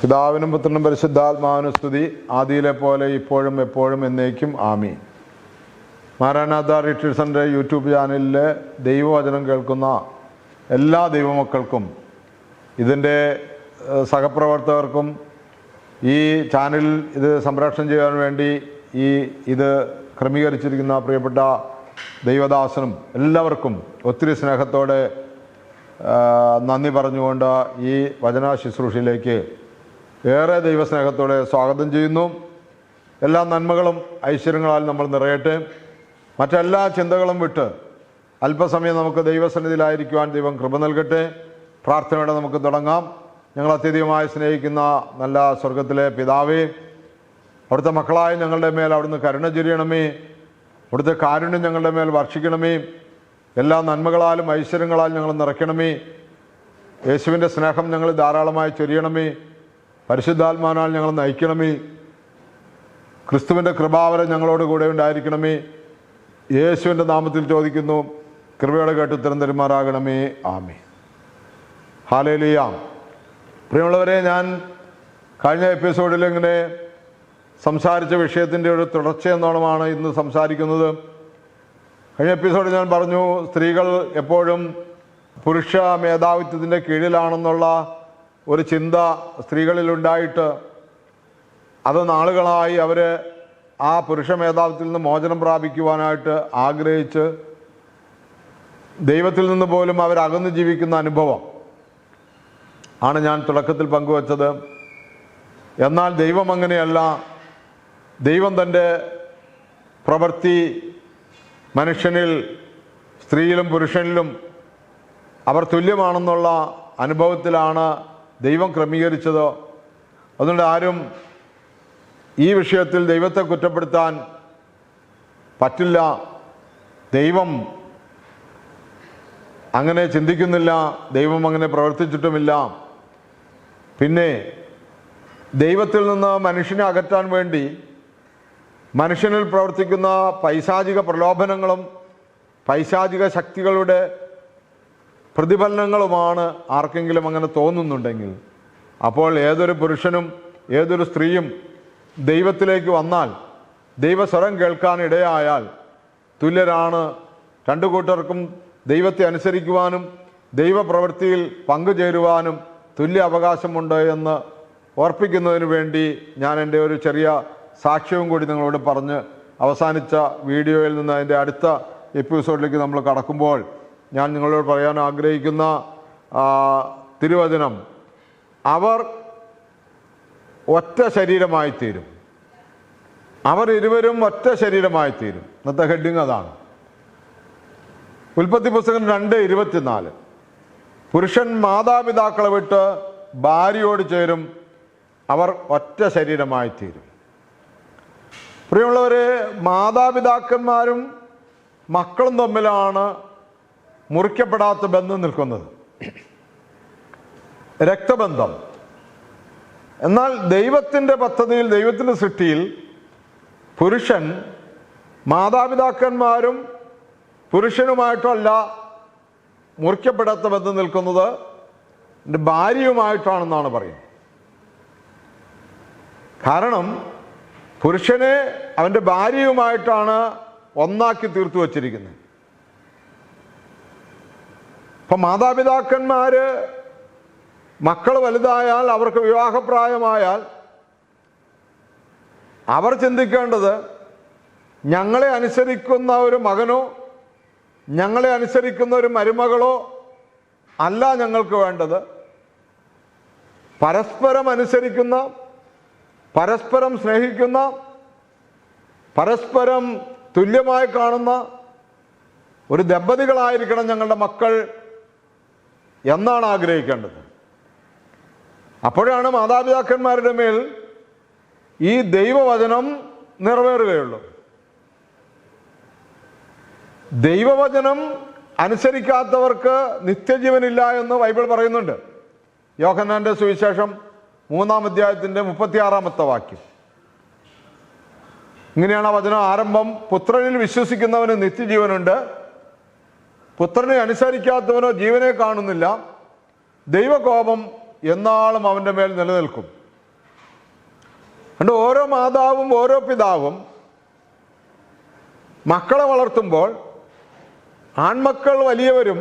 പിതാവിനും പുത്രനും പരിശുദ്ധാത്മാവിനും സ്തുതി. ആദിയിലെ പോലെ ഇപ്പോഴും എപ്പോഴും എന്നേക്കും ആമി മാരാനാഥ റിട്രീറ്റ്സിന്റെ യൂട്യൂബ് ചാനലിലെ ദൈവവചനം കേൾക്കുന്ന എല്ലാ ദൈവമക്കൾക്കും ഇതിന്റെ സഹപ്രവർത്തകർക്കും ഈ ചാനൽ ഇത് സംപ്രേഷണം ചെയ്യാൻ വേണ്ടി ഈ ഇത് ക്രമീകരിച്ചിരിക്കുന്ന പ്രിയപ്പെട്ട ദൈവദാസനും എല്ലാവർക്കും ഒത്തിരി സ്നേഹത്തോടെ നന്ദി പറഞ്ഞുകൊണ്ട് ഈ വചന ശുശ്രൂഷയിലേക്ക് ഏറെ ദൈവസ്നേഹത്തോടെ സ്വാഗതം ചെയ്യുന്നു. എല്ലാ നന്മകളും ഐശ്വര്യങ്ങളാൽ നമ്മൾ നിറയട്ടെ. മറ്റെല്ലാ ചിന്തകളും വിട്ട് അല്പസമയം നമുക്ക് ദൈവസന്നിധിയിലായിരിക്കുവാൻ ദൈവം കൃപ നൽകട്ടെ. പ്രാർത്ഥനയോടെ നമുക്ക് തുടങ്ങാം. ഞങ്ങൾ അത്യധികമായി സ്നേഹിക്കുന്ന നല്ല സ്വർഗത്തിലെ പിതാവേ അവിടുത്തെ മക്കളായ ഞങ്ങളുടെ മേൽ അവിടുന്ന് കരുണ ചൊരിയണമേ. അവിടുത്തെ കാരുണ്യം ഞങ്ങളുടെ മേൽ വർഷിക്കണമേ. എല്ലാ നന്മകളാലും ഐശ്വര്യങ്ങളാലും ഞങ്ങൾ നിറയ്ക്കണമേ. യേശുവിന്റെ സ്നേഹം ഞങ്ങൾ ധാരാളമായി ചൊരിയണമേ. പരിശുദ്ധാത്മാനാൽ ഞങ്ങൾ നയിക്കണമേ. ക്രിസ്തുവിന്റെ കൃപാവരം ഞങ്ങളോട് കൂടെ ഉണ്ടായിരിക്കണമേ. യേശുവിന്റെ നാമത്തിൽ ചോദിക്കുന്നു. കൃപയോടെ കേട്ട് ഉത്തരം തരുമാറാകണമേ. ആമേ ഹാലേലിയാം പ്രിയമുള്ളവരെ ഞാൻ കഴിഞ്ഞ എപ്പിസോഡിൽ ഇങ്ങനെ സംസാരിച്ച വിഷയത്തിന്റെ ഒരു തുടർച്ചയെന്നോണമാണ് ഇന്ന് സംസാരിക്കുന്നത്. കഴിഞ്ഞ എപ്പിസോഡിൽ ഞാൻ പറഞ്ഞു സ്ത്രീകൾ എപ്പോഴും പുരുഷ മേധാവിത്വത്തിന്റെ കീഴിലാണെന്നുള്ള ഒരു ചിന്ത സ്ത്രീകളിലുണ്ടായിട്ട് അത് നാളുകളായി അവർ ആ പുരുഷ മേധാവിത്തിൽ നിന്ന് മോചനം പ്രാപിക്കുവാനായിട്ട് ആഗ്രഹിച്ച് ദൈവത്തിൽ നിന്ന് പോലും അവരകന്ന് ജീവിക്കുന്ന അനുഭവം ആണ് ഞാൻ തുടക്കത്തിൽ പങ്കുവച്ചത്. എന്നാൽ ദൈവം അങ്ങനെയല്ല. ദൈവം തന്റെ പ്രവൃത്തി മനുഷ്യനിൽ സ്ത്രീയിലും പുരുഷനിലും അവർ തുല്യമാണെന്നുള്ള അനുഭവത്തിലാണ് ദൈവം ക്രമീകരിച്ചതോ അതുകൊണ്ട് ആരും ഈ വിഷയത്തിൽ ദൈവത്തെ കുറ്റപ്പെടുത്താൻ പറ്റില്ല. ദൈവം അങ്ങനെ ചിന്തിക്കുന്നില്ല. ദൈവം അങ്ങനെ പ്രവർത്തിച്ചിട്ടുമില്ല. പിന്നെ ദൈവത്തിൽ നിന്ന് മനുഷ്യനെ അകറ്റാൻ വേണ്ടി മനുഷ്യനിൽ പ്രവർത്തിക്കുന്ന പൈശാചിക പ്രലോഭനങ്ങളും പൈശാചിക ശക്തികളുടെ പ്രതിഫലനങ്ങളുമാണ് ആർക്കെങ്കിലും അങ്ങനെ തോന്നുന്നുണ്ടെങ്കിൽ അപ്പോൾ ഏതൊരു പുരുഷനും ഏതൊരു സ്ത്രീയും ദൈവത്തിലേക്ക് വന്നാൽ ദൈവസ്വരം കേൾക്കാൻ ഇടയായാൽ തുല്യരാണ്. രണ്ടു കൂട്ടർക്കും ദൈവത്തെ അനുസരിക്കുവാനും ദൈവപ്രവൃത്തിയിൽ പങ്കുചേരുവാനും തുല്യ അവകാശമുണ്ട് എന്ന് ഓർപ്പിക്കുന്നതിന് വേണ്ടി ഞാൻ എന്റെ ഒരു ചെറിയ സാക്ഷ്യവും കൂടി നിങ്ങളോട് പറഞ്ഞ് അവസാനിച്ച വീഡിയോയിൽ നിന്ന് അതിന്റെ അടുത്ത എപ്പിസോഡിലേക്ക് നമ്മൾ കടക്കുമ്പോൾ ഞാൻ നിങ്ങളോട് പറയാൻ ആഗ്രഹിക്കുന്ന തിരുവചനം അവർ ഒറ്റ ശരീരമായി തീരും. അവർ ഇരുവരും ഒറ്റ ശരീരമായി തീരും. ഇന്നത്തെ ഹെഡിങ് അതാണ്. ഉൽപ്പത്തി പുസ്തകം രണ്ട് ഇരുപത്തിനാല്. പുരുഷൻ മാതാപിതാക്കളെ വിട്ട് ഭാര്യയോട് ചേരും അവർ ഒറ്റ ശരീരമായി തീരും. പ്രിയമുള്ളവരെ മാതാപിതാക്കന്മാരും മക്കളും തമ്മിലാണ് മുറിക്കപ്പെടാത്ത ബന്ധം നിൽക്കുന്നത്. രക്തബന്ധം. എന്നാൽ ദൈവത്തിന്റെ പദ്ധതിയിൽ ദൈവത്തിന്റെ സൃഷ്ടിയിൽ പുരുഷൻ മാതാപിതാക്കന്മാരും പുരുഷനുമായിട്ടല്ല മുറിക്കപ്പെടാത്ത ബന്ധം നിൽക്കുന്നത് എന്റെ ഭാര്യയുമായിട്ടാണെന്നാണ് പറയുന്നത്. കാരണം പുരുഷനെ അവന്റെ ഭാര്യയുമായിട്ടാണ് ഒന്നാക്കി തീർത്തു വച്ചിരിക്കുന്നത്. ഇപ്പം മാതാപിതാക്കന്മാര് മക്കൾ വലുതായാൽ അവർക്ക് വിവാഹപ്രായമായാൽ അവർ ചിന്തിക്കേണ്ടത് ഞങ്ങളെ അനുസരിക്കുന്ന ഒരു മകനോ ഞങ്ങളെ അനുസരിക്കുന്ന ഒരു മരുമകളോ അല്ല ഞങ്ങൾക്ക് വേണ്ടത്. പരസ്പരം അനുസരിക്കുന്ന പരസ്പരം സ്നേഹിക്കുന്ന പരസ്പരം തുല്യമായി കാണുന്ന ഒരു ദമ്പതികളായിരിക്കണം ഞങ്ങളുടെ മക്കൾ എന്നാണ് ആഗ്രഹിക്കേണ്ടത്. അപ്പോഴാണ് മാതാപിതാക്കന്മാരുടെ മേൽ ഈ ദൈവവചനം നിറവേറുകയുള്ളൂ. ദൈവവചനം അനുസരിക്കാത്തവർക്ക് നിത്യജീവനില്ല എന്ന് ബൈബിൾ പറയുന്നുണ്ട്. യോഹന്നാന്റെ സുവിശേഷം മൂന്നാം അധ്യായത്തിന്റെ മുപ്പത്തിയാറാമത്തെ വാക്യം. ഇങ്ങനെയാണ് ആ വചനം ആരംഭം. പുത്രനിൽ വിശ്വസിക്കുന്നവന് നിത്യജീവനുണ്ട്. പുത്രനെ അനുസരിക്കാത്തവനോ ജീവനെ കാണുന്നില്ല. ദൈവകോപം എന്നാളും അവന്റെ മേൽ നിലനിൽക്കും. അതുകൊണ്ട് ഓരോ മാതാവും ഓരോ പിതാവും മക്കളെ വളർത്തുമ്പോൾ ആൺമക്കൾ വലിയവരും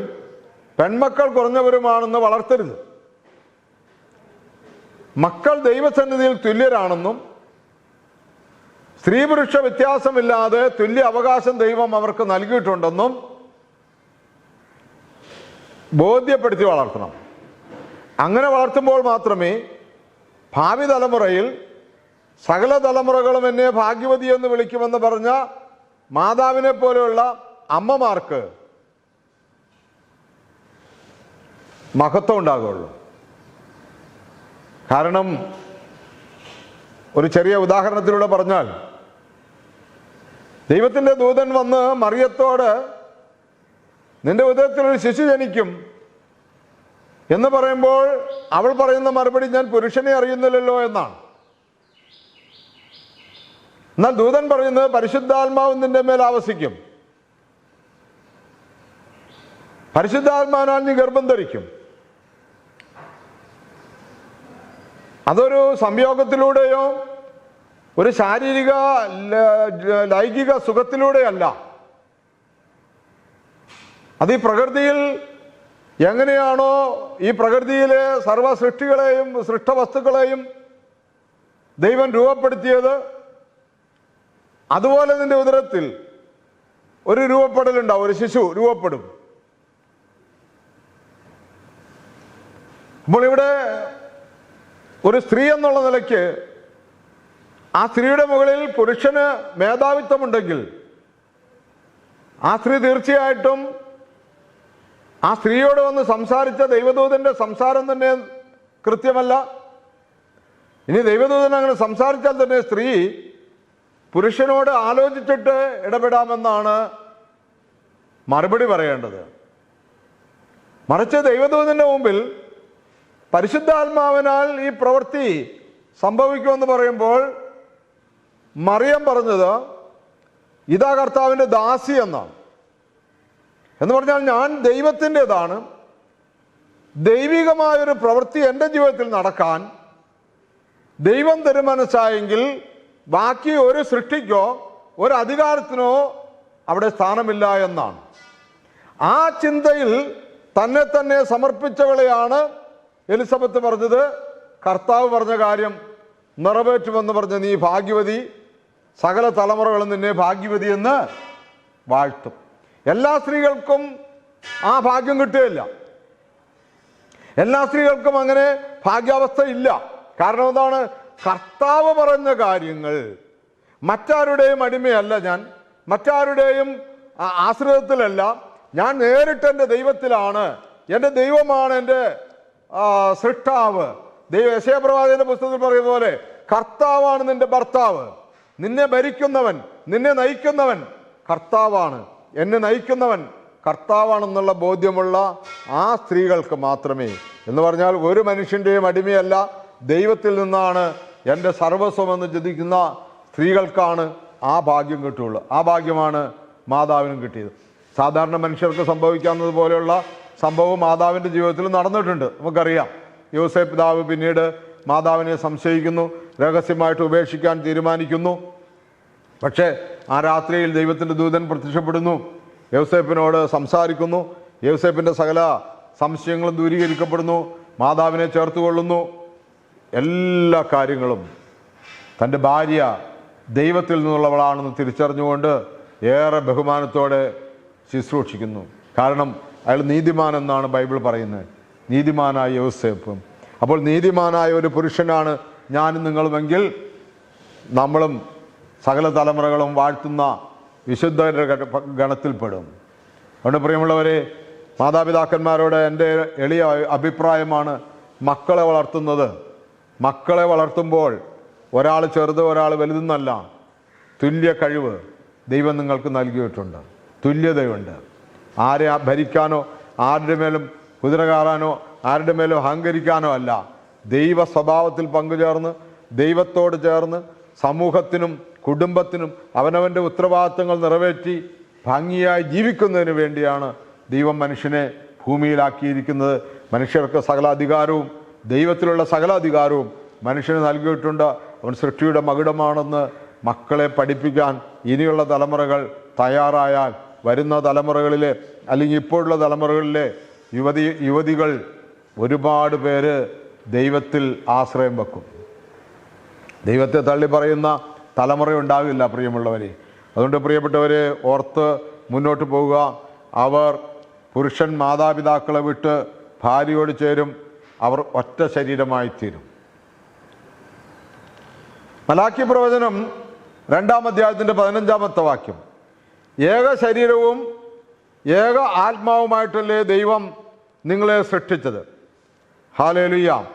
പെൺമക്കൾ കുറഞ്ഞവരുമാണെന്ന് വളർത്തരുത്. മക്കൾ ദൈവസന്നിധിയിൽ തുല്യരാണെന്നും സ്ത്രീ പുരുഷ വ്യത്യാസമില്ലാതെ തുല്യ അവകാശം ദൈവം അവർക്ക് നൽകിയിട്ടുണ്ടെന്നും ബോധ്യപ്പെടുത്തി വളർത്തണം. അങ്ങനെ വളർത്തുമ്പോൾ മാത്രമേ ഭാവി തലമുറയിൽ സകല തലമുറകളും എന്നെ ഭാഗ്യവതി എന്ന് വിളിക്കുമെന്ന് പറഞ്ഞ മാതാവിനെ പോലെയുള്ള അമ്മമാർക്ക് മഹത്വം ഉണ്ടാകുള്ളൂ. കാരണം ഒരു ചെറിയ ഉദാഹരണത്തിലൂടെ പറഞ്ഞാൽ ദൈവത്തിന്റെ ദൂതൻ വന്ന് മറിയത്തോട് നിന്റെ ഉദരത്തിൽ ഒരു ശിശു ജനിക്കും എന്ന് പറയുമ്പോൾ അവൾ പറയുന്ന മറുപടി ഞാൻ പുരുഷനെ അറിയുന്നില്ലല്ലോ എന്നാണ്. എന്നാൽ ദൂതൻ പറയുന്നത് പരിശുദ്ധാത്മാവ് നിന്റെ മേൽ ആവസിക്കും. പരിശുദ്ധാത്മാവിനാൽ നീ ഗർഭം ധരിക്കും. അതൊരു സംയോഗത്തിലൂടെയോ ഒരു ശാരീരിക ലൈംഗിക സുഖത്തിലൂടെയല്ല. അത് ഈ പ്രകൃതിയിൽ എങ്ങനെയാണോ ഈ പ്രകൃതിയിലെ സർവ സൃഷ്ടികളെയും സൃഷ്ടവസ്തുക്കളെയും ദൈവം രൂപപ്പെടുത്തിയത് അതുപോലെ നിന്റെ ഉദരത്തിൽ ഒരു രൂപപ്പെടലുണ്ടാവും ഒരു ശിശു രൂപപ്പെടും. അപ്പോൾ ഇവിടെ ഒരു സ്ത്രീ എന്നുള്ള നിലയ്ക്ക് ആ സ്ത്രീയുടെ മുകളിൽ പുരുഷന് മേധാവിത്വമുണ്ടെങ്കിൽ ആ സ്ത്രീ തീർച്ചയായിട്ടും ആ സ്ത്രീയോട് വന്ന് സംസാരിച്ച ദൈവദൂതന്റെ സംസാരം തന്നെ കൃത്യമല്ല. ഇനി ദൈവദൂതൻ അങ്ങനെ സംസാരിച്ചാൽ തന്നെ സ്ത്രീ പുരുഷനോട് ആലോചിച്ചിട്ട് ഇടപെടാമെന്നാണ് മറുപടി പറയേണ്ടത്. മറിച്ച് ദൈവദൂതന്റെ മുമ്പിൽ പരിശുദ്ധാത്മാവിനാൽ ഈ പ്രവൃത്തി സംഭവിക്കുമെന്ന് പറയുമ്പോൾ മറിയം പറഞ്ഞത് ഇതാ കർത്താവിന്റെ ദാസി എന്നാണ്. എന്ന് പറഞ്ഞാൽ ഞാൻ ദൈവത്തിന്റെതാണ്. ദൈവികമായൊരു പ്രവൃത്തി എന്റെ ജീവിതത്തിൽ നടക്കാൻ ദൈവം തിരുമനസ്സായെങ്കിൽ ബാക്കി ഒരു സൃഷ്ടിക്കോ ഒരു അധികാരത്തിനോ അവിടെ സ്ഥാനമില്ല എന്നാണ്. ആ ചിന്തയിൽ തന്നെ തന്നെ സമർപ്പിച്ചവളെയാണ് എലിസബത്ത് പറഞ്ഞത്. കർത്താവ് പറഞ്ഞ കാര്യം നിറവേറ്റുമെന്ന് പറഞ്ഞ നീ ഭാഗ്യവതി സകല തലമുറകളും നിന്നെ ഭാഗ്യവതി എന്ന് വാഴ്ത്തും. എല്ലാ സ്ത്രീകൾക്കും ആ ഭാഗ്യം കിട്ടുകയില്ല. എല്ലാ സ്ത്രീകൾക്കും അങ്ങനെ ഭാഗ്യാവസ്ഥ ഇല്ല. കാരണം എന്താണ്? കർത്താവ് പറഞ്ഞ കാര്യങ്ങൾ മറ്റാരുടെയും അടിമയല്ല ഞാൻ. മറ്റാരുടെയും ആശ്രിതത്തിലല്ല. ഞാൻ നേരിട്ട് എന്റെ ദൈവത്തിലാണ്. എന്റെ ദൈവമാണ് എന്റെ സൃഷ്ടാവ്. ദൈവ യശയപ്രവാചകന്റെ പുസ്തകത്തിൽ പറയുന്ന പോലെ കർത്താവാണ് നിന്റെ ഭർത്താവ്. നിന്നെ ഭരിക്കുന്നവൻ നിന്നെ നയിക്കുന്നവൻ കർത്താവാണ്. എന്നെ നയിക്കുന്നവൻ കർത്താവാണെന്നുള്ള ബോധ്യമുള്ള ആ സ്ത്രീകൾക്ക് മാത്രമേ. എന്ന് പറഞ്ഞാൽ ഒരു മനുഷ്യന്റെയും അടിമയല്ല ദൈവത്തിൽ നിന്നാണ് എന്റെ സർവസ്വമെന്ന് ചിന്തിക്കുന്ന സ്ത്രീകൾക്കാണ് ആ ഭാഗ്യം കിട്ടുകയുള്ളൂ. ആ ഭാഗ്യമാണ് മാതാവിനും കിട്ടിയത്. സാധാരണ മനുഷ്യർക്ക് സംഭവിക്കാവുന്നത് പോലെയുള്ള സംഭവം മാതാവിന്റെ ജീവിതത്തിൽ നടന്നിട്ടുണ്ട്. നമുക്കറിയാം. യോസേഫ് പിതാവ് പിന്നീട് മാതാവിനെ സംശയിക്കുന്നു രഹസ്യമായിട്ട് ഉപേക്ഷിക്കാൻ തീരുമാനിക്കുന്നു. പക്ഷേ ആ രാത്രിയിൽ ദൈവത്തിന്റെ ദൂതൻ പ്രത്യക്ഷപ്പെടുന്നു. യൗസേപ്പിനോട് സംസാരിക്കുന്നു. യൗസേപ്പിന്റെ സകല സംശയങ്ങളും ദൂരീകരിക്കപ്പെടുന്നു. മാതാവിനെ ചേർത്തുകൊള്ളുന്നു. എല്ലാ കാര്യങ്ങളും തന്റെ ഭാര്യ ദൈവത്തിൽ നിന്നുള്ളവളാണെന്ന് തിരിച്ചറിഞ്ഞുകൊണ്ട് ഏറെ ബഹുമാനത്തോടെ ശുശ്രൂഷിക്കുന്നു. കാരണം അയാൾ നീതിമാൻ എന്നാണ് ബൈബിൾ പറയുന്നത്. നീതിമാനായ യോസേപ്പ്. അപ്പോൾ നീതിമാനായ ഒരു പുരുഷനാണ് ഞാനും നിങ്ങളുമെങ്കിൽ നമ്മളും സകല തലമുറകളും വാഴ്ത്തുന്ന വിശുദ്ധരുടെ ഗണ- ഗണത്തിൽപ്പെടും. അതുകൊണ്ട് പ്രിയമുള്ളവരെ മാതാപിതാക്കന്മാരോട് എന്റെ എളിയ അഭിപ്രായമാണ് മക്കളെ വളർത്തുന്നത്. മക്കളെ വളർത്തുമ്പോൾ ഒരാൾ ചെറുത് ഒരാൾ വലുതെന്നല്ല തുല്യ കഴിവ് ദൈവം നിങ്ങൾക്ക് നൽകിയിട്ടുണ്ട്. തുല്യതയുണ്ട്. ആരെ ഭരിക്കാനോ ആരുടെ മേലും കുതിര കയറാനോ ആരുടെ മേലും അഹങ്കരിക്കാനോ അല്ല ദൈവ സ്വഭാവത്തിൽ പങ്കുചേർന്ന് ദൈവത്തോട് ചേർന്ന് സമൂഹത്തിനും കുടുംബത്തിനും അവനവന്റെ ഉത്തരവാദിത്തങ്ങൾ നിറവേറ്റി ഭംഗിയായി ജീവിക്കുന്നതിന് വേണ്ടിയാണ് ദൈവം മനുഷ്യനെ ഭൂമിയിലാക്കിയിരിക്കുന്നത്. മനുഷ്യർക്ക് സകല അധികാരവും ദൈവത്തിലുള്ള സകല അധികാരവും മനുഷ്യന് നൽകിയിട്ടുണ്ട്. അവൻ സൃഷ്ടിയുടെ മകുടമാണെന്ന് മക്കളെ പഠിപ്പിക്കാൻ ഇനിയുള്ള തലമുറകൾ തയ്യാറായാൽ വരുന്ന തലമുറകളിലെ അല്ലെങ്കിൽ ഇപ്പോഴുള്ള തലമുറകളിലെ യുവതി യുവതികൾ ഒരുപാട് പേര് ദൈവത്തിൽ ആശ്രയം വെക്കും. ദൈവത്തെ തള്ളി പറയുന്ന തലമുറ ഉണ്ടാവില്ല പ്രിയമുള്ളവരെ. അതുകൊണ്ട് പ്രിയപ്പെട്ടവർ ഓർത്ത് മുന്നോട്ട് പോവുക. അവർ പുരുഷൻ മാതാപിതാക്കളെ വിട്ട് ഭാര്യയോട് ചേരും. അവർ ഒറ്റ ശരീരമായി തീരും. മലാക്കി പ്രവചനം രണ്ടാം അധ്യായത്തിന്റെ പതിനഞ്ചാമത്തെ വാക്യം. ഏക ശരീരവും ഏക ആത്മാവുമായിട്ടല്ലേ ദൈവം നിങ്ങളെ സൃഷ്ടിച്ചത്? ഹാലേലുയ്യ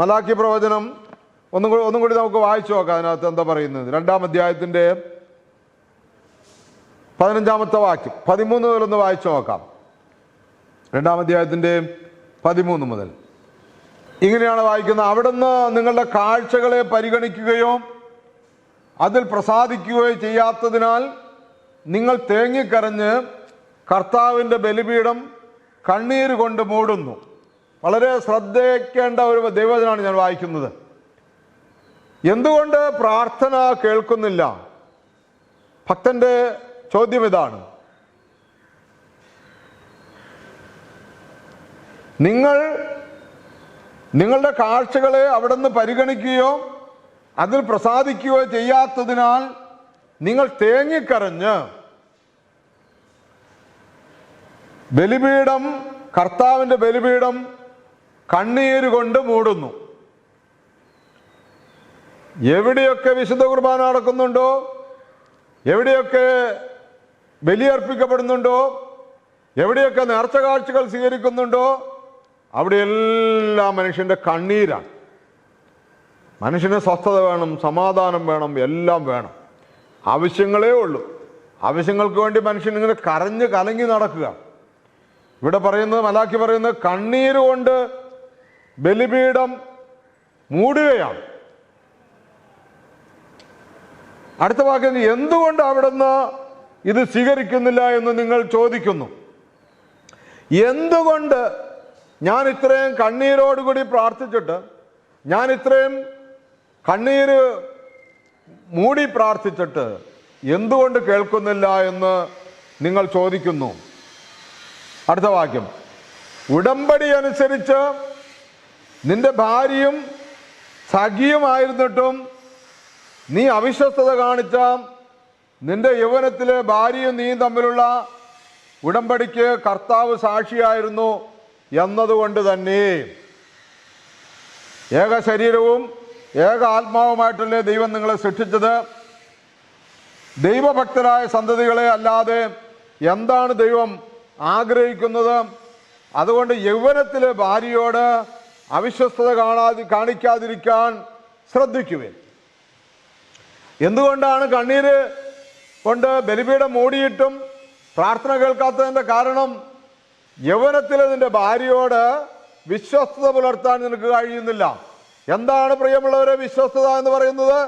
മലാക്കി പ്രവചനം ഒന്നും കൂടി ഒന്നും കൂടി നമുക്ക് വായിച്ചു നോക്കാം അതിനകത്ത് എന്താ പറയുന്നത്. രണ്ടാം അധ്യായത്തിന്റെ പതിനഞ്ചാമത്തെ വാക്യം. പതിമൂന്ന് മുതൽ ഒന്ന് വായിച്ചു നോക്കാം. രണ്ടാം അധ്യായത്തിന്റെ പതിമൂന്ന് മുതൽ. ഇങ്ങനെയാണ് വായിക്കുന്നത്. അവിടുന്ന് നിങ്ങളുടെ കാഴ്ചകളെ പരിഗണിക്കുകയോ അതിൽ പ്രസാദിക്കുകയോ ചെയ്യാത്തതിനാൽ നിങ്ങൾ തേങ്ങിക്കരഞ്ഞ് കർത്താവിന്റെ ബലിപീഠം കണ്ണീര് കൊണ്ട് മൂടുന്നു. വളരെ ശ്രദ്ധിക്കേണ്ട ഒരു ദൈവജനാണ് ഞാൻ വായിക്കുന്നത്. എന്തുകൊണ്ട് പ്രാർത്ഥന കേൾക്കുന്നില്ല? ഭക്തന്റെ ചോദ്യം ഇതാണ്. നിങ്ങൾ നിങ്ങളുടെ കാഴ്ചകളെ അവിടെ നിന്ന് പരിഗണിക്കുകയോ അതിൽ പ്രസാദിക്കുകയോ ചെയ്യാത്തതിനാൽ നിങ്ങൾ തേങ്ങിക്കരഞ്ഞ് ബലിപീഠം കർത്താവിന്റെ ബലിപീഠം കണ്ണീര് കൊണ്ട് മൂടുന്നു. എവിടെയൊക്കെ വിശുദ്ധ കുർബാന നടക്കുന്നുണ്ടോ? എവിടെയൊക്കെ ബലിയർപ്പിക്കപ്പെടുന്നുണ്ടോ? എവിടെയൊക്കെ നേർച്ച കാഴ്ചകൾ സ്വീകരിക്കുന്നുണ്ടോ അവിടെയെല്ലാം മനുഷ്യന്റെ കണ്ണീരാണ്. മനുഷ്യന് സ്വസ്ഥത വേണം സമാധാനം വേണം എല്ലാം വേണം. ആവശ്യങ്ങളേ ഉള്ളൂ. ആവശ്യങ്ങൾക്ക് വേണ്ടി മനുഷ്യൻ ഇങ്ങനെ കരഞ്ഞ് കലങ്ങി നടക്കുക. ഇവിടെ പറയുന്നത് മലാക്കി പറയുന്നത് കണ്ണീര് കൊണ്ട് ബലിപീഠം മൂടുകയാണ്. അടുത്ത വാക്യം എന്തുകൊണ്ട് അവിടുന്ന് ഇത് സ്വീകരിക്കുന്നില്ല എന്ന് നിങ്ങൾ ചോദിക്കുന്നു? എന്തുകൊണ്ട് ഞാൻ ഇത്രയും കണ്ണീരോടുകൂടി പ്രാർത്ഥിച്ചിട്ട് ഞാൻ ഇത്രയും കണ്ണീര് മൂടി പ്രാർത്ഥിച്ചിട്ട് എന്തുകൊണ്ട് കേൾക്കുന്നില്ല എന്ന് നിങ്ങൾ ചോദിക്കുന്നു? അടുത്ത വാക്യം. ഉടമ്പടി അനുസരിച്ച് നിന്റെ ഭാര്യയും സഖിയുമായിരുന്നിട്ടും നീ അവിശ്വസ്തത കാണിച്ച നിന്റെ യൗവനത്തിലെ ഭാര്യയും നീ തമ്മിലുള്ള ഉടമ്പടിക്ക് കർത്താവ് സാക്ഷിയായിരുന്നു എന്നതുകൊണ്ട് തന്നെ. ഏക ശരീരവും ഏക ആത്മാവുമായിട്ടല്ലേ ദൈവം നിങ്ങളെ സൃഷ്ടിച്ചത്? ദൈവഭക്തരായ സന്തതികളെ അല്ലാതെ എന്താണ് ദൈവം ആഗ്രഹിക്കുന്നത്? അതുകൊണ്ട് യൗവനത്തിലെ ഭാര്യയോട് അവിശ്വസ്തത കാണാതി കാണിക്കാതിരിക്കാൻ ശ്രദ്ധിക്കുവേൻ. എന്തുകൊണ്ടാണ് കണ്ണീര് കൊണ്ട് ബലിപീഠം മൂടിയിട്ടും പ്രാർത്ഥന കേൾക്കാത്തതിന്റെ കാരണം യൗവനത്തിൽ നിന്റെ ഭാര്യയോട് വിശ്വസ്തത പുലർത്താൻ നിനക്ക് കഴിയുന്നില്ല. എന്താണ് പ്രിയമുള്ളവരെ വിശ്വസ്തത എന്ന് പറയുന്നത്?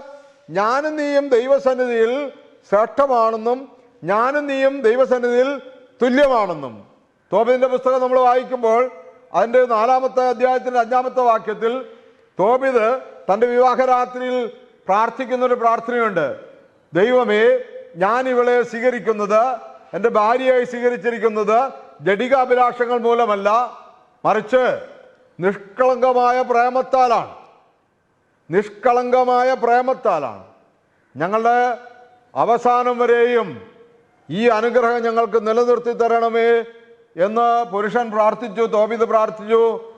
ഞാനും നീയും ദൈവസന്നിധിയിൽ ശ്രേഷ്ഠമാണെന്നും ഞാനും നീയും ദൈവസന്നിധിയിൽ തുല്യമാണെന്നും. തോബിന്റെ പുസ്തകം നമ്മൾ വായിക്കുമ്പോൾ അതിന്റെ നാലാമത്തെ അധ്യായത്തിന്റെ അഞ്ചാമത്തെ വാക്യത്തിൽ തോബിത് തന്റെ വിവാഹരാത്രിയിൽ പ്രാർത്ഥിക്കുന്ന ഒരു പ്രാർത്ഥനയുണ്ട്. ദൈവമേ ഞാൻ ഇവളെ സ്വീകരിക്കുന്നത് എന്റെ ഭാര്യയായി സ്വീകരിച്ചിരിക്കുന്നത് ജഡികാഭിലാഷങ്ങൾ മൂലമല്ല മറിച്ച് നിഷ്കളങ്കമായ പ്രേമത്താലാണ്. നിഷ്കളങ്കമായ പ്രേമത്താലാണ്. ഞങ്ങളുടെ അവസാനം വരെയും ഈ അനുഗ്രഹം ഞങ്ങൾക്ക് നിലനിർത്തി തരണമേ എന്ന് പുരുഷൻ പ്രാർത്ഥിച്ചു തോപിത് പ്രാർത്ഥിച്ചു.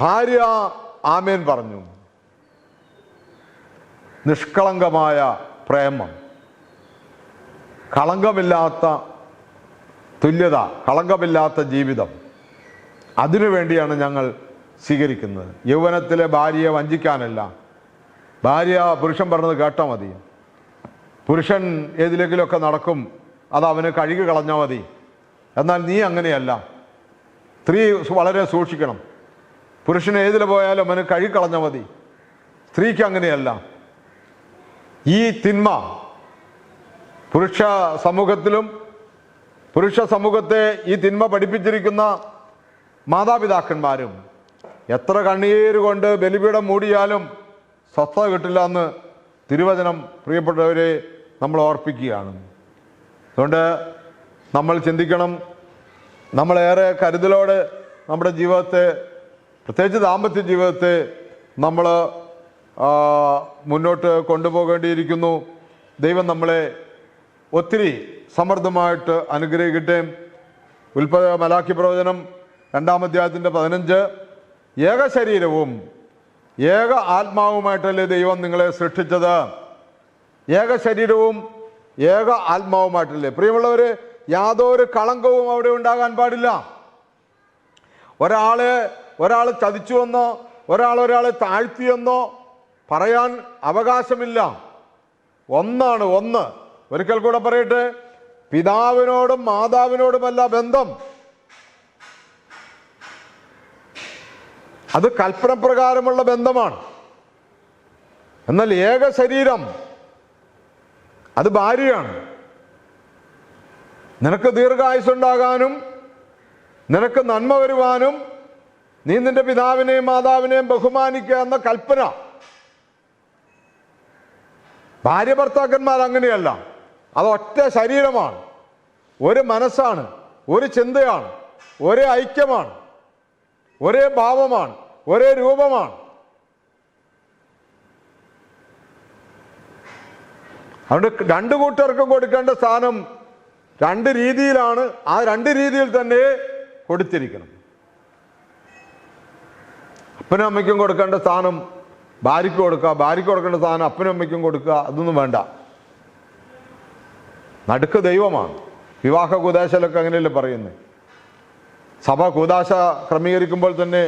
ഭാര്യ ആമേൻ പറഞ്ഞു. നിഷ്കളങ്കമായ പ്രേമം. കളങ്കമില്ലാത്ത തുല്യത കളങ്കമില്ലാത്ത ജീവിതം. അതിനു വേണ്ടിയാണ് ഞങ്ങൾ സ്വീകരിക്കുന്നത്. യൗവനത്തിലെ ഭാര്യയെ വഞ്ചിക്കാനല്ല. ഭാര്യ പുരുഷൻ പറഞ്ഞത് കേട്ടാൽ മതി. പുരുഷൻ ഏതിലെങ്കിലുമൊക്കെ നടക്കും അത് അവന് കഴുകി കളഞ്ഞാൽ മതി. എന്നാൽ നീ അങ്ങനെയല്ല. സ്ത്രീ വളരെ സൂക്ഷിക്കണം. പുരുഷൻ ഏതിൽ പോയാലും അവന് കഴുകി കളഞ്ഞാൽ മതി. സ്ത്രീക്ക് അങ്ങനെയല്ല. ഈ തിന്മ പുരുഷ സമൂഹത്തിലും പുരുഷ സമൂഹത്തെ ഈ തിന്മ പഠിപ്പിച്ചിരിക്കുന്ന മാതാപിതാക്കന്മാരും എത്ര കണ്ണീര് കൊണ്ട് ബലിപീഠം മൂടിയാലും സ്വസ്ഥത കിട്ടില്ല എന്ന് തിരുവചനം പ്രിയപ്പെട്ടവരെ നമ്മൾ ഓർപ്പിക്കുകയാണ്. അതുകൊണ്ട് നമ്മൾ ചിന്തിക്കണം. നമ്മളേറെ കരുതലോടെ നമ്മുടെ ജീവിതത്തെ പ്രത്യേകിച്ച് ദാമ്പത്യ ജീവിതത്തെ നമ്മൾ മുന്നോട്ട് കൊണ്ടുപോകേണ്ടിയിരിക്കുന്നു. ദൈവം നമ്മളെ ഒത്തിരി സമൃദ്ധമായിട്ട് അനുഗ്രഹിക്കട്ടെ. ഉൽപ്പ മലാഖി പ്രവചനം രണ്ടാം അധ്യായത്തിന്റെ പതിനഞ്ച്. ഏക ശരീരവും ഏക ആത്മാവുമായിട്ടല്ലേ ദൈവം നിങ്ങളെ സൃഷ്ടിച്ചത്? ഏക ശരീരവും ഏക ആത്മാവുമായിട്ടല്ലേ? പ്രിയമുള്ളവര് യാതൊരു കളങ്കവും അവിടെ ഉണ്ടാകാൻ പാടില്ല. ഒരാളെ ഒരാൾ ചതിച്ചുവെന്നോ ഒരാൾ ഒരാളെ താഴ്ത്തിയെന്നോ പറയാൻ അവകാശമില്ല. ഒന്നാണ് ഒന്ന്. ഒരിക്കൽ കൂടെ പറയട്ടെ. പിതാവിനോടും മാതാവിനോടുമല്ല ബന്ധം. അത് കൽപ്പന പ്രകാരമുള്ള ബന്ധമാണ്. എന്നാൽ ഏക ശരീരം അത് ഭാര്യയാണ്. നിനക്ക് ദീർഘായുസുണ്ടാകാനും നിനക്ക് നന്മ വരുവാനും നീ നിന്റെ പിതാവിനെയും മാതാവിനെയും ബഹുമാനിക്കുക എന്ന കൽപ്പന ഭാര്യ ഭർത്താക്കന്മാർ അങ്ങനെയല്ല. അത് ഒറ്റ ശരീരമാണ്. ഒരു മനസ്സാണ്. ഒരു ചിന്തയാണ്. ഒരേ ഐക്യമാണ്. ഒരേ ഭാവമാണ്. ഒരേ രൂപമാണ്. അതുകൊണ്ട് രണ്ട് കൂട്ടർക്കും കൊടുക്കേണ്ട സ്ഥാനം രണ്ട് രീതിയിലാണ്. ആ രണ്ട് രീതിയിൽ തന്നെ കൊടുത്തിരിക്കണം. അപ്പനും അമ്മയ്ക്കും കൊടുക്കേണ്ട സ്ഥാനം ഭാര്യയ്ക്ക് കൊടുക്കുക ഭാര്യയ്ക്ക് കൊടുക്കേണ്ട സാധനം അപ്പനും അമ്മയ്ക്കും കൊടുക്കുക അതൊന്നും വേണ്ട. നടുക്ക് ദൈവമാണ്. വിവാഹ കൂതാശയിലൊക്കെ അങ്ങനെയല്ലേ പറയുന്നത് സഭ കൂതാശ ക്രമീകരിക്കുമ്പോൾ തന്നെ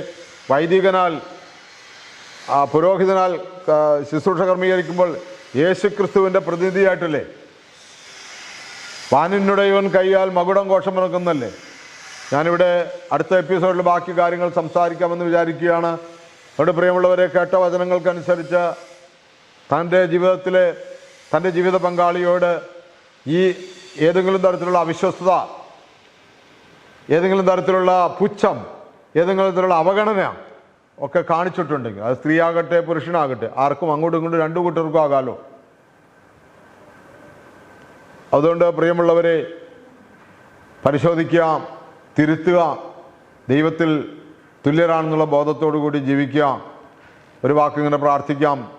വൈദികനാൽ പുരോഹിതനാൽ ശുശ്രൂഷ ക്രമീകരിക്കുമ്പോൾ യേശു ക്രിസ്തുവിന്റെ പ്രതിനിധിയായിട്ടല്ലേ? വാനിനുടയവൻ കൈയാൽ മകുടം കോഷം ഇറക്കുന്നല്ലേ ഞാനിവിടെ അടുത്ത എപ്പിസോഡിൽ ബാക്കി കാര്യങ്ങൾ സംസാരിക്കാമെന്ന് വിചാരിക്കുകയാണ്. അവിടെ പ്രിയമുള്ളവരെ കേട്ട വചനങ്ങൾക്കനുസരിച്ച് തന്റെ ജീവിതത്തിലെ തന്റെ ജീവിത പങ്കാളിയോട് ഈ ഏതെങ്കിലും തരത്തിലുള്ള അവിശ്വസ്തത ഏതെങ്കിലും തരത്തിലുള്ള പുച്ഛം ഏതെങ്കിലും തരത്തിലുള്ള അവഗണന ഒക്കെ കാണിച്ചിട്ടുണ്ടെങ്കിൽ അത് സ്ത്രീയാകട്ടെ പുരുഷനാകട്ടെ ആർക്കും അങ്ങോട്ടും ഇങ്ങോട്ടും രണ്ടു കൂട്ടർക്കും ആകാലോ. അതുകൊണ്ട് പ്രിയമുള്ളവരെ പരിശോധിക്കുക തിരുത്തുക ദൈവത്തിൽ തുല്യരാണെന്നുള്ള ബോധത്തോടു കൂടി ജീവിക്കുക ഒരു വാക്കിങ്ങനെ പ്രാർത്ഥിക്കാം.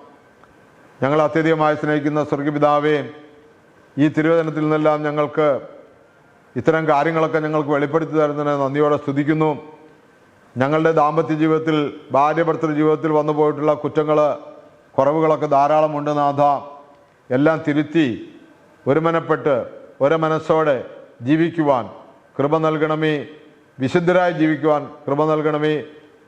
ഞങ്ങൾ അത്യധികമായി സ്നേഹിക്കുന്ന സ്വർഗപിതാവേ ഈ തിരുവചനത്തിൽ നിന്നെല്ലാം ഞങ്ങൾക്ക് ഇത്തരം കാര്യങ്ങളൊക്കെ ഞങ്ങൾക്ക് വെളിപ്പെടുത്തി തരുന്നതിന് നന്ദിയോടെ സ്തുതിക്കുന്നു. ഞങ്ങളുടെ ദാമ്പത്യ ജീവിതത്തിൽ ഭാര്യ ഭർത്തൃ ജീവിതത്തിൽ വന്നു പോയിട്ടുള്ള കുറ്റങ്ങൾ കുറവുകളൊക്കെ ധാരാളമുണ്ട് നാഥ. എല്ലാം തിരുത്തി ഒരുമനപ്പെട്ട് ഒരു മനസ്സോടെ ജീവിക്കുവാൻ കൃപ നൽകണമേ. വിശുദ്ധരായി ജീവിക്കുവാൻ കൃപ നൽകണമേ.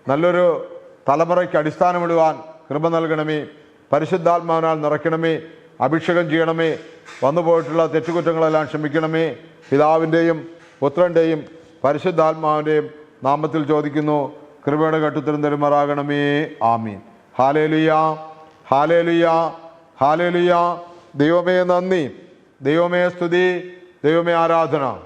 നല്ലൊരു തലമുറയ്ക്ക് അടിസ്ഥാനമിടുവാൻ കൃപ നൽകണമേ. പരിശുദ്ധാത്മാവിനാൽ നിറയ്ക്കണമേ. അഭിഷേകം ചെയ്യണമേ. വന്നുപോയിട്ടുള്ള തെറ്റുകുറ്റങ്ങളെല്ലാം ക്ഷമിക്കണമേ. പിതാവിന്റെയും പുത്രന്റെയും പരിശുദ്ധാത്മാവിന്റെയും നാമത്തിൽ ചോദിക്കുന്നു. കൃപയുടെ കെട്ടുത്തരം തരുമാറാകണമേ. ആമീൻ. ഹാലേലുയ. ഹാലേലുയ. ഹാലേലുയ. ദൈവമേ നന്ദി. ദൈവമേ സ്തുതി. ദൈവമേ ആരാധന.